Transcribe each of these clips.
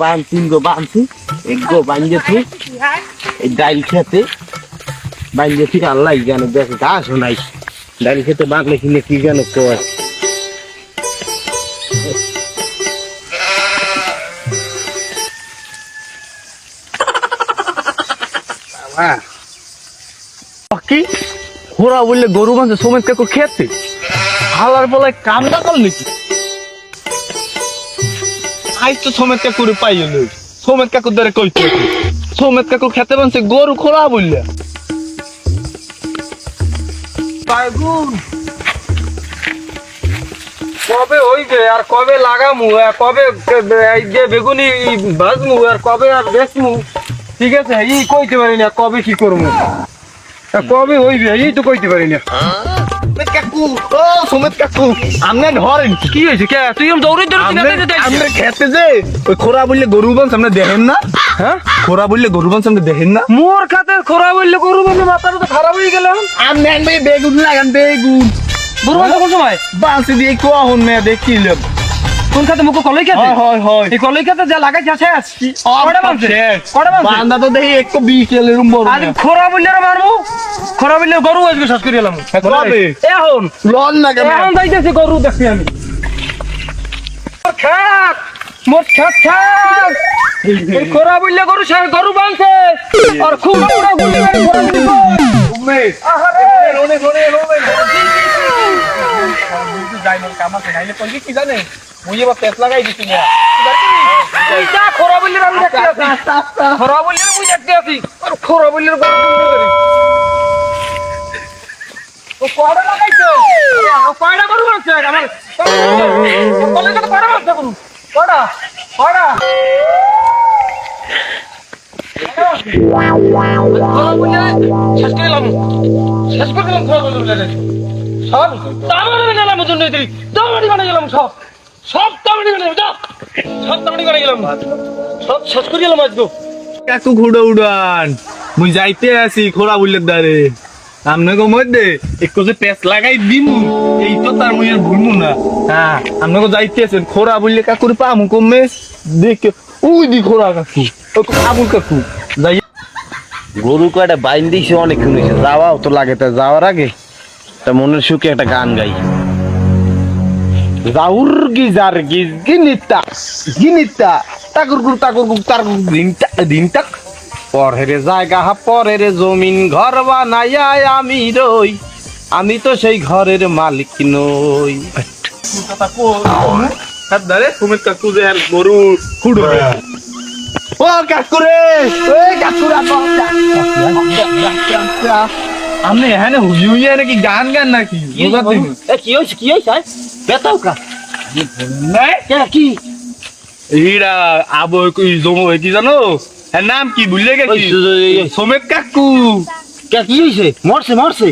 বান তিন গো এক গো এই ডাইল খেতে। নাই ডাইল খেতে কি কয়। কি বললে গরু মাঝে সমেত কাকু খেতে? হালার বলে কামটা কর নাকি কাকুরে কাকু খেতে বানছে, গরু খোলা বললে কবে হইবে আর কবে লাগামু? আর কবে এই যে বেগুনি ভাজমু, আর কবে আর বেচমু? ঠিক আছে এই কইতে পারি না, কবে কি করব কবে হইবে এই তো কইতে পারি না। কাকু। ও সুমিত কাকু। আমনে ধরেন। কি হয়েছে? কে? তুই দৌড়ে দৌড়ে আমনে খেতে যে ওই খোরা বললে গরু বান সামনে দেখেন না? হ্যাঁ? খোরা বললে গরু বান সামনে দেখেন না? মোর খাতে খোরা বললে গরু বান মাথাটা তো খারাপ হয়ে গেল। আমনে আনবে বেগুন লাগান বেগুন। গরু বান কোন সময়? বাঁশি দিয়ে কোয়া হন মে দেখিলাম কোন খাতে মুখ কলই খেতে হয় হয় হয়। এই কলই খেতে যা লাগাইছে শেষ? কটা বানছে কটা বানছে বান্দা তো দেখি একটু বিশ এরম বড় আজ খরা বললে রে মারমু খরা বললে গরু আজকে শেষ করে এলাম। কবে? এখন লন না কেন? এখন যাইতেছে গরু দেখছি আমি। মোর খেত মোর খেত খেত এই খরা বললে গরু শেষ গরু বানছে। আর খুব পুরো গুলি গাড়ি খরা বললে আহারে। রোনে রোনে রোনে যাই মোর কাম আছে নাইলে কইবি কি জানে? মুই এবার পেট লাগাই দিছি না খরা বললে আমি দেখতে আছি। খরা বললে মুই দেখতে আছি। আর খরা বললে ও কয়টা লাগাইছে? ও কয়টা গরু আছে? আমার কলেজে তো কয়টা শেষ করে করে খরা বললে সব তামাড়ি বানাই সব। সব তামাড়ি যা সব তামাড়ি বানাই গেলাম। সব শেষ করে গেলাম আজকে। কাকু ঘুড়ো উড়ান। মুই যাইতে আছি খোলা বললে দারে আমনে মধ্যে একটু যে পেস লাগাই দিমু এই তো তার মুই আর ভুলমু না। হ্যাঁ আমনে যাইতে আছেন খোরা বললে কাকুর পামু কমে। দেখে উই দি খোরা কাকু। ও আবুল কাকু। যাই। গরু কয়টা বাইন দিয়েছে অনেক শুনেছে। যাওয়াও তো লাগে তা যাওয়ার আগে। তা মনের সুখে একটা গান গাই। যাউর গিজার গিজ গিনিতা গিনিতা তাকুর গুর তাকুর গুর তার দিনটা দিনটা। পরের জায়গা পরের জমিন ঘর বানাইয়া আমি রই। আমি তো সেই ঘরের মালিক নই। ও কাকুরে ওই কাকুরা আমনে এখানে হুই হুই নাকি গান গান নাকি? কি হয়েছে কি হয়েছে বেতাও কা কি এইটা আবো কি জমো কি জানো? এর নাম কি ভুলে গেছি? সমেত কাকু। কি হয়েছে মরছে মরছে।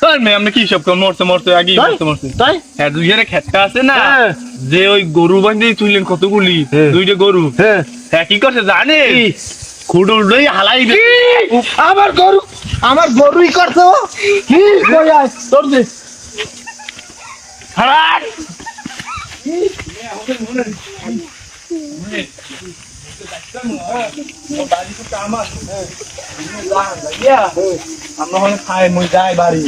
তাই মে আপনি কি সব কম? মরতে মরতে আগে তাই? মরতে মরতে তাই? হ্যাঁ দুইজনে খেতটা আছে না? হ্যাঁ। যে ওই গরু বান্ধে তুইলেন কতগুলি? হ্যাঁ। দুইটা গরু। হ্যাঁ। হ্যাঁ কি করছে জানে দই হালাই দে আমার গরু আমার গরুই করছ কি কই আয় তোর দে। হারান! আমরা হলে খাই মই যাই বাড়ি।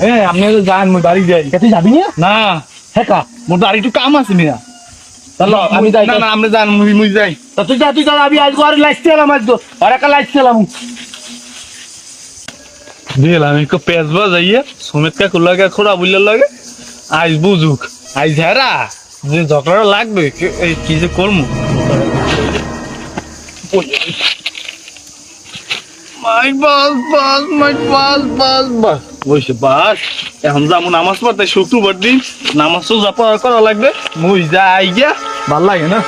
হ্যাঁ আপনি তো যান মই বাড়ি যাই। তুই যাবি না? না। হ্যাঁ কা? মোর বাড়ি একটু কাম আছে মিয়া। চলো আমি যাই না না আপনি যান মুই মুই যাই। তা তুই যা তুই যা আমি আজ আর লাইতে এলাম আজ একটা লাইতে এলাম দিলাম একটু পেঁচ বাজাইয়ে লাগে খোড়া বুঝলে লাগে হেরা, যে ঝগড়া লাগবে এই কি যে করব মাই বাস মাই বাস বাস বাস। বসে বাস, এখন যাব নামাজ পড়তে, শুক্রবার দিন, নামাজ সোজা পড়া করা লাগবে, মুই যাই গিয়া, ভালো লাগে না?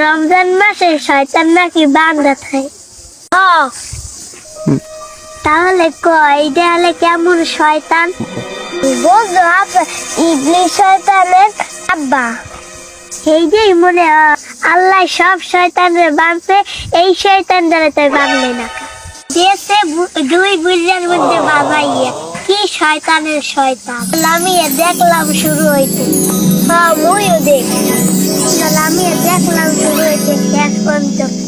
রমজান মাসে শয়তান নাকি বান্দা থাকে। তাহলে কই দেয়ালে কেমন শয়তান? বুঝো আপা, ইবলি শয়তানের আব্বা। এই যে মনে আল্লাহ সব শয়তানের এই শয়তান দ্বারা তাই না। দেশে দুই বুঝের মধ্যে বাবাইয়া কি শয়তানের শয়তান? আমি দেখলাম শুরু হইতে। হ্যাঁ মুইও দেখ আমি দেখলাম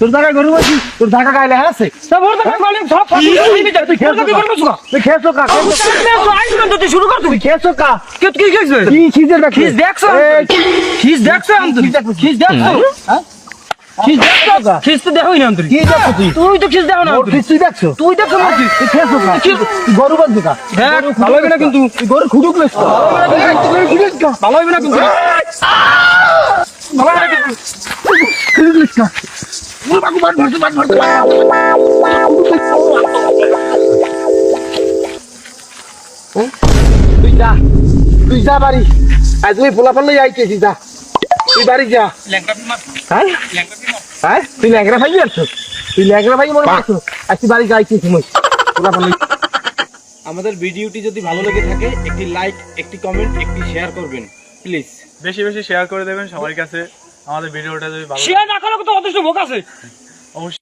তোর জায়গায় গরু আছিস তোর জায়গা গাইলে আছে? তা ভোর থেকে সব ফাঁকি খাইবি যা তুই ভোর থেকে করব তুই খেয়েছো কা? তুই শুরু কর তুমি। কা? কে কি খেয়েছিস কি খিজের দেখছ? খিস দেখছ দেখছ? হ্যাঁ? খিস দেখছ? তো দেখোই না কি দেখছ তুই? তুই তো দেখো না তুই দেখছ? তুই দেখছ না। তুই কা? গরু দেখ ভালো হবে না কিন্তু। গরু খুঁড়ে উগলাইছ ভালো হবে না কিন্তু। ভালো হবে না কিন্তু। তুই তুই আমাদের ভিডিওটি যদি ভালো লেগে থাকে, একটি লাইক একটি কমেন্ট একটি শেয়ার করবেন প্লিজ বেশি বেশি শেয়ার করে দেবেন সবার কাছে। আমাদের ভিডিওটা যদি ভালো শেয়ার না করলে তো অদৃষ্ট ভোগ আছে।